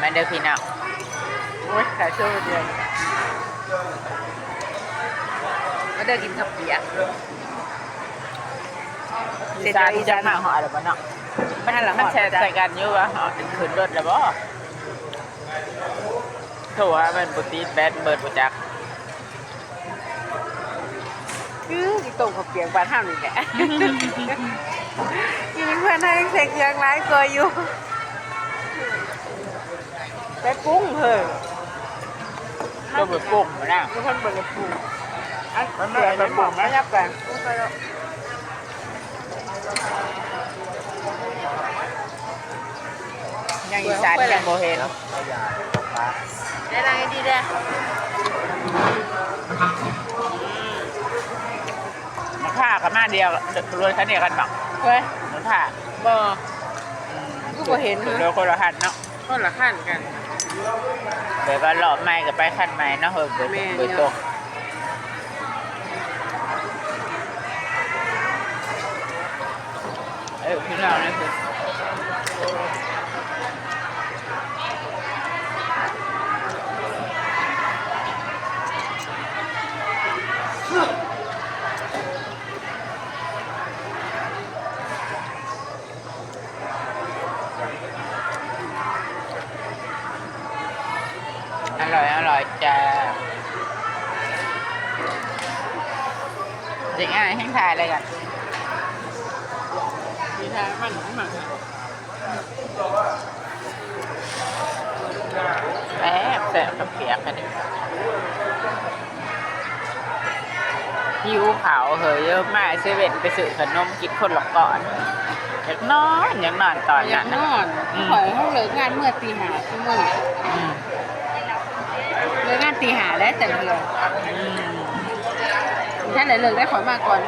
มาเด้อพี่น้องโอ้ยขายช่วงเดียวมาเดินกินข้าวเปียกเสร็จแล้วอีจังมาหอแล้วบ่เนาะมันมันแชร์ใส่กันอยู่ว่าหอขึ้นรถแล้วบ่โถว่ามันบ่ติดแบตเบิดบ่จักคือกินต้มข้าวเปียกบ้านห้ามนี่แหละกินเพื่อนให้เสกยังร้ายกว่าอยู่ ไปปรุ้งเถอะก็บ่ปรุงบ่นะ ทุกคนเปิดปรุงอันเปียกไปปรุงไม่ยับกันปรุงไปแล้วยังอีสานยังบ่เห็นได้ไรดีเด้อมันค่ากันมาเดียวรวยคันเดียวกันบักเฮ้ยมันค่าบ่กูบ่เห็นเดี๋เนยวอะคนละคันเนาะ คนละขั้นกันเดี๋ยวก็หลอบใหม่กับไปคันใหม่เนาะเฮ้ยเบิดแม่น เบิดตกเอ้ยพี่น้องนี่คือ อร่อย อร่อยจ้าเด็กง่ายให้ทายอะไรกันมีทางมันมันแอบแสบกับเปียกกันดิหิวเขาวเหยเยอะมากเซเว่นไปซื้อขนมกินคนละก่อนอยากนอนอยากนอนตอนอยานั้กนนนะอนอืมข่อยเขาเลิกงานเมื่อตีหาชั่วโมงอืม เลิกงานตีหาแล้วแต่เดียวอืมถ้าไหนเลิกได้ขอมาก่อน